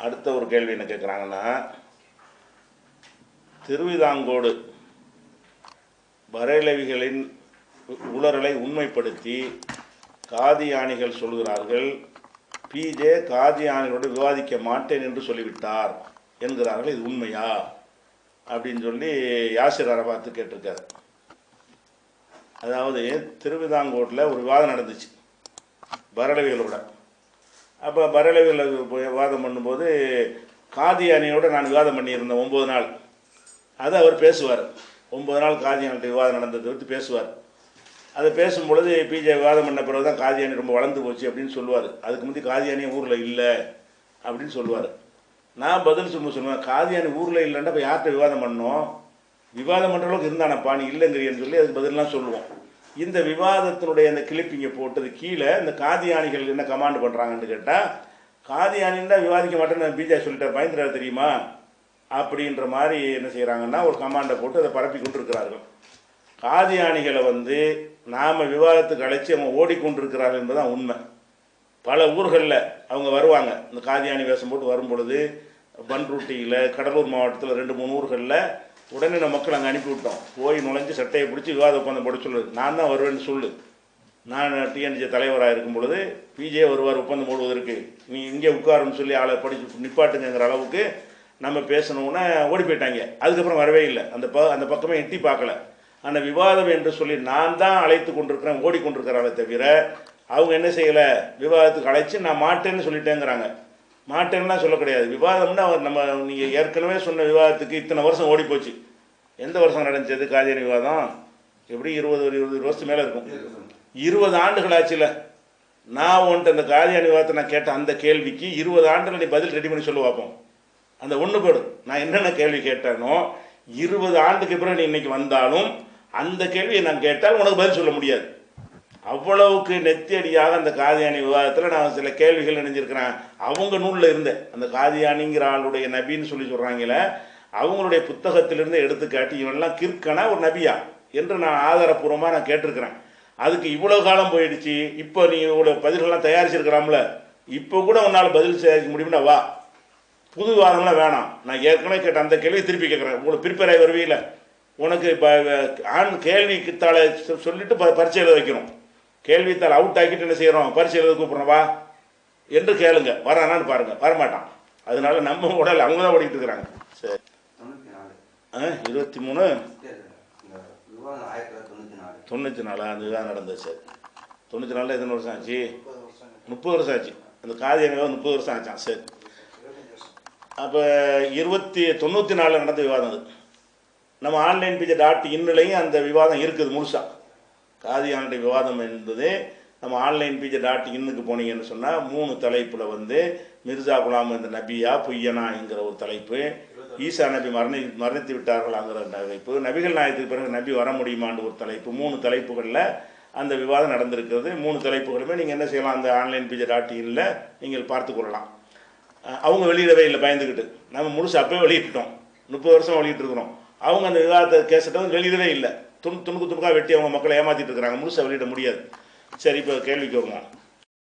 அடுத்த ஒரு கேள்வி என்ன கேட்குறாங்கன்னா திருவிதாங்கோடு வரையளவிகளின் உளறலை உண்மைப்படுத்தி காதியானிகள் சொல்கிறார்கள் பிஜே காதியானிகளோடு விவாதிக்க மாட்டேன் என்று சொல்லிவிட்டார் என்கிறார்கள் இது உண்மையா? அப்படின்னு சொல்லி யாசிர் அரபாத்து கேட்டிருக்காரு. அதாவது திருவிதாங்கோட்டில் ஒரு விவாதம் நடந்துச்சு பரலவிகளோட அப்போ பரலவிகள் விவாதம் பண்ணும்போது காதியானியோட நான் விவாதம் பண்ணியிருந்தேன் ஒம்பது நாள். அது அவர் பேசுவார். ஒம்பது நாள் காதியானிட்ட விவாதம் நடந்ததை பற்றி பேசுவார். அதை பேசும்பொழுது பிஜே விவாதம் பண்ண பிறகு தான் காதியானி ரொம்ப வளர்ந்து போச்சு அப்படின்னு சொல்லுவார். அதுக்கு முந்தைய காதியானி ஊரில் இல்லை அப்படின்னு சொல்லுவார். நான் பதில் சொல்ல சொல்லுவேன் காதியானி ஊரில் இல்லைன்னா இப்போ யார்கிட்ட விவாதம் பண்ணோம் விவாதம் பண்ணுற அளவுக்கு இருந்தானப்பா நீ இல்லைங்கிறியன்னு சொல்லி அதுக்கு பதிலெலாம் சொல்லுவோம். இந்த விவாதத்தினுடைய அந்த கிளிப்பிங்கை போட்டது கீழே இந்த காதியானிகள் என்ன கமாண்ட் பண்ணுறாங்கன்னு கேட்டால் காதியானின்னா விவாதிக்க மாட்டேன்னு பிஜே சொல்லிட்டார் பயந்துறாரு தெரியுமா? அப்படின்ற மாதிரி என்ன செய்கிறாங்கன்னா ஒரு கமாண்டை போட்டு அதை பரப்பி கொண்டிருக்கிறார்கள். காதியானிகளை வந்து நாம் விவாதத்துக்கு அழைச்சி அவங்க ஓடிக்கொண்டிருக்கிறார்கள் என்பதுதான் உண்மை. பல ஊர்களில் அவங்க வருவாங்க. இந்த காதியானி வேஷம் போட்டு வரும் பொழுது பன்ருட்டியில் கடலூர் மாவட்டத்தில் ரெண்டு மூணு ஊர்களில் உடனே நம்ம மக்கள் அங்கே அனுப்பி விட்டோம். போய் நுழைஞ்சு சட்டையை பிடிச்சி விவாத ஒப்பந்தம் போட சொல்லு. நான் தான் வருவேன்னு சொல்லு. நான் டிஎன்ஜி தலைவராக இருக்கும் பொழுது பிஜே வருவார் ஒப்பந்தம் போடுவதற்கு. நீ இங்கே உட்காருன்னு சொல்லி ஆளை படிச்சு நிப்பாட்டுங்கிற அளவுக்கு நம்ம பேசணும்னா ஓடி போயிட்டாங்க. அதுக்கப்புறம் வரவே இல்லை. அந்த ப அந்த பக்கமே எட்டி பார்க்கல. அந்த விவாதம் என்று சொல்லி நான் தான் அழைத்து கொண்டிருக்கிறேன் ஓடிக்கொண்டிருக்கிறாங்களே தவிர அவங்க என்ன செய்யலை? விவாதத்துக்கு அழைச்சி நான் மாட்டேன்னு சொல்லிட்டேங்கிறாங்க. மாட்டேன்னுலாம் சொல்ல கிடையாது. விவாதம்னா அவர் நம்ம நீங்கள் ஏற்கனவே சொன்ன விவாதத்துக்கு இத்தனை வருஷம் ஓடி போச்சு. எந்த வருஷம் நடந்துச்சது காதியானி விவாதம்? எப்படி இருபது ஒரு இருபது வருஷத்துக்கு மேலே இருக்கும்? இருபது ஆண்டுகள் ஆச்சுல. நான் உன்ட்டு அந்த காதியானி விவாதத்தை நான் கேட்ட அந்த கேள்விக்கு இருபது ஆண்டுகள் நீ பதில் ரெடி பண்ணி சொல்லு பார்ப்போம் அந்த ஒன்று போடும் நான் என்னென்ன கேள்வி கேட்டேனோ இருபது ஆண்டுக்கு பிறகு நீ இன்னைக்கு வந்தாலும் அந்த கேள்வியை நான் கேட்டால் உனக்கு பதில் சொல்ல முடியாது. அவ்வளவுக்கு நெத்தியடியாக அந்த காதியானி விவாதத்தில் நான் சில கேள்விகள் நினைஞ்சிருக்கிறேன் அவங்க நூலில் இருந்தேன் அந்த காதியானிங்கிற ஆளுடைய நபின்னு சொல்லி சொல்கிறாங்களே அவங்களுடைய புத்தகத்திலிருந்து எடுத்து காட்டி இவன்லாம் கிற்கனா ஒரு நபியா என்று நான் ஆதாரப்பூர்வமாக நான் கேட்டிருக்கிறேன். அதுக்கு இவ்வளோ காலம் போயிடுச்சு இப்போ நீ இவ்வளோ பதில்கள்லாம் தயாரிச்சிருக்கிறாம்ல இப்போ கூட உன்னால் பதில் சேரிக்க முடியும்னா வா. புது வாதம்லாம் வேணாம். நான் ஏற்கனவே கேட்ட அந்த கேள்வியை திருப்பி கேட்குறேன். உங்களுக்கு ப்ரிப்பேர் ஆகி வருவீல உனக்கு இப்போ ஆண் கேள்விக்கு தாளை சொல்லிட்டு ப பரீட்சை எழுத வைக்கணும். கேள்வித்தாள் அவுட் ஆக்கிட்டு என்ன செய்கிறோம் பரீட்சை எழுத கூப்பிட்றோம் வா. என்று கேளுங்க. வரானான்னு பாருங்க. வரமாட்டான். அதனால நம்ம உடல் அவங்க தான் ஓடிட்டு இருக்கிறாங்க. சரி. தொண்ணூற்றி நாலு. ஆ இருபத்தி மூணு. தொண்ணூற்றி நாலு. அந்த இதான் நடந்தது சரி. தொண்ணூற்றி நாலில் எத்தனை வருஷம் ஆச்சு? முப்பது வருஷம் ஆச்சு. அந்த காதி விவாதம் முப்பது வருஷம் ஆச்சான் சரி. அப்போ இருபத்தி தொண்ணூற்றி நாலில் நடந்த விவாதம் அது. நம்ம ஆன்லைன் பிஜே டாட் இன்னுலையும் அந்த விவாதம் இருக்குது முழுசா. காதியானுடைய விவாதம் என்பது நம்ம ஆன்லைன் பிஜே டாட் இன்னுக்கு போனீங்கன்னு சொன்னால் மூணு தலைப்பில் வந்து மிர்சா குலாம் இந்த நபியா பொய்யனாங்கிற ஒரு தலைப்பு ஈசா நபி மரணி மரணித்து விட்டார்களாங்கிற தலைப்பு நபிகள் நாயத்துக்கு பிறகு நபி வர முடியுமான்னு ஒரு தலைப்பு மூணு தலைப்புகளில் அந்த விவாதம் நடந்திருக்கிறது. மூணு தலைப்புகளுமே நீங்கள் என்ன செய்யலாம் அந்த ஆன்லைன் பிஜே டாட் இன்னில் நீங்கள் பார்த்து கொள்ளலாம். அவங்க வெளியிடவே இல்லை பயந்துக்கிட்டு நம்ம முழுசு அப்போ வெளியிட்டோம் முப்பது வருஷம் வெளியிட்டு இருக்கிறோம் அவங்க அந்த விவாதத்தை கேசட்டை வெளியிடவே இல்லை. துணு துணுக்கு துணுக்காக வெட்டி அவங்க மக்களை ஏமாற்றிட்டு இருக்கிறாங்க. முழுசாக வெளியிட முடியாது. சரி இப்போ கேள்விக்கு வருவோம்